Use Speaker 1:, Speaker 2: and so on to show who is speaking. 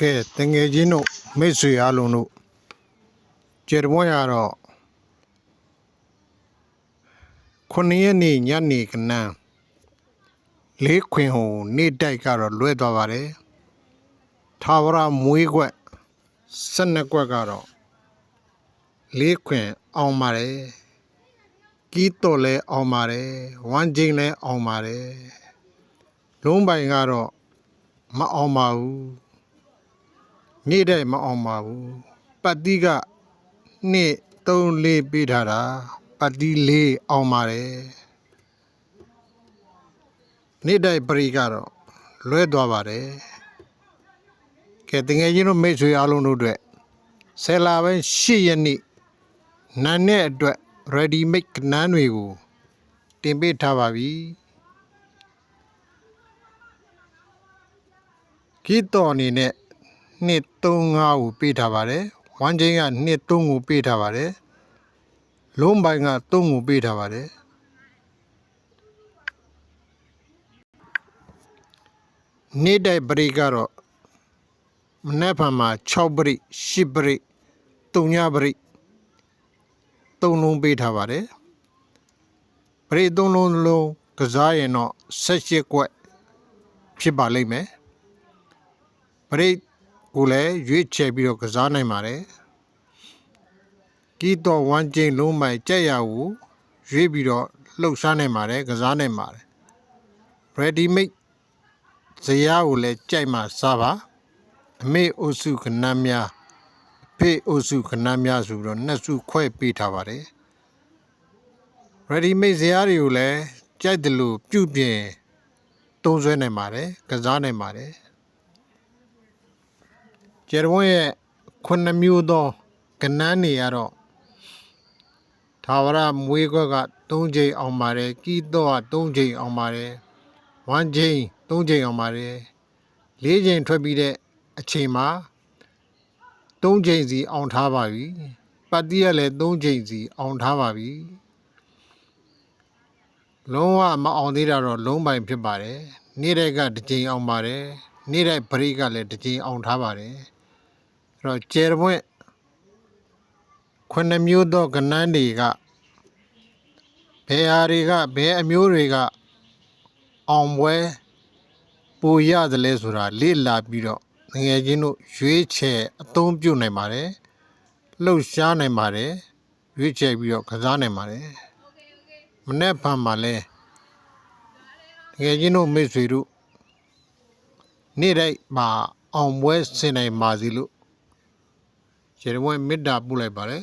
Speaker 1: ကဲတငယ်ချင်းတို့မိတ်ဆွေအားလုံးတို့ကျေတမွန်ရတော့ခုနှစ်ရက်နေ့ညနေကနန်းလေးခွင်ဟိုနေ့တိုက်ကတော့လွဲသွားပါတယ်ထာဝရမွေးခွက်၁၂ခွက်ကတော့လေးခွင်အောင်ပါတယ်ကီးတော့လဲအောင်ပါတယ်ဝမ်းချင်းလဲအောင်ပါတယ်လုံးပိုင်ကတော့မအောင်ပါဘူး နေ့တဲ့မအောင်ပါဘူးပတ်တိကနှစ်3 4ပေးထားတာပတ်တိ4အောင်ပါတယ်နေ့တဲ့ပရိကတော့လွဲသွားပါတယ်ကဲတကယ်ချင်းတို့မိတ်ဆွေအားလုံးတို့အတွက်ဆယ်လာပဲ8ရက်နေ့နာနဲ့အတွက် ready make ကနန်းတွေကိုတင်ပေးထားပါပြီကီတော်အနေနဲ့ နှစ်35ကိုပေးထားပါတယ်။ဝမ်းချင်းကနှစ်3ကိုပေးထားပါတယ်။လုံးပိုင်းက3ကိုပေးထားပါတယ်။နေ့တိုက်ပရိကတော့မနေ့ဖန်မှာ6ပရိ10ပရိ3ညပရိ3လုံးပေးထားပါတယ်။ပရိ3လုံးလုံးကစားရင်တော့18ကွက်ဖြစ်ပါလိမ့်မယ်။ပရိ ကိုလည်းရွေးချယ်ပြီးတော့ကစားနိုင်ပါတယ်ကီတော့ဝမ်းကျင်းလုံးမိုင်ကြက်ရကိုရွေးပြီးတော့လှုပ်ရှားနိုင်ပါတယ်ကစားနိုင်ပါတယ် ready made ဇရာကိုလည်းကြိုက်မှစားပါအမေအုပ်စုခဏများအဖေအုပ်စုခဏများဆိုပြီးတော့နှစ်စုခွဲပေးထားပါတယ် ready made ဇရာတွေကိုလည်းကြိုက်တယ်လို့ပြုပြင်သုံးဆွဲနိုင်ပါတယ်ကစားနိုင်ပါတယ် ကျယ်တဝန်းရဲ့ခုနှစ်မျိုးသောကနန်းတွေကတော့သာဝရမွေးခွက်က3ချိန်အောင်ပါတယ်ကီတော့က3ချိန်အောင်ပါတယ်ဝမ်းချိန်3ချိန်အောင်ပါတယ်၄ချိန်ထွက်ပြီးတဲ့အချိန်မှာ3ချိန်စီအောင်ထားပါပြီပတ်တိကလည်း3ချိန်စီအောင်ထားပါပြီလုံးဝမအောင်သေးတာတော့လုံးပိုင်ဖြစ်ပါတယ်နေ့တိုက်ကတစ်ချိန်အောင်ပါတယ်နေ့တိုက်ဘရိကလည်းတစ်ချိန်အောင်ထားပါတယ်အဲ့ တော့ကျယ်ပွင့်ခုနှစ်မျိုးသောကဏ္ဍတွေကဘယ်ဟာတွေကဘယ်အမျိုးတွေကအောင်ပွဲပူရသလဲဆိုတာလေ့လာပြီးတော့ငယ်ချင်းတို့ရွေးချယ်အသုံးပြုနိုင်ပါတယ်လှုပ်ရှားနိုင်ပါတယ်ရွေးချယ်ပြီးတော့ကစားနိုင်ပါတယ်မနေ့ဖန်မှာလဲငယ်ချင်းတို့မိတ်ဆွေတို့နေ့တိုင်းမှာအောင်ပွဲဆင်နိုင်ပါစီလို့ ကျေတဝဲမေတ္တာပို့လိုက်ပါတယ်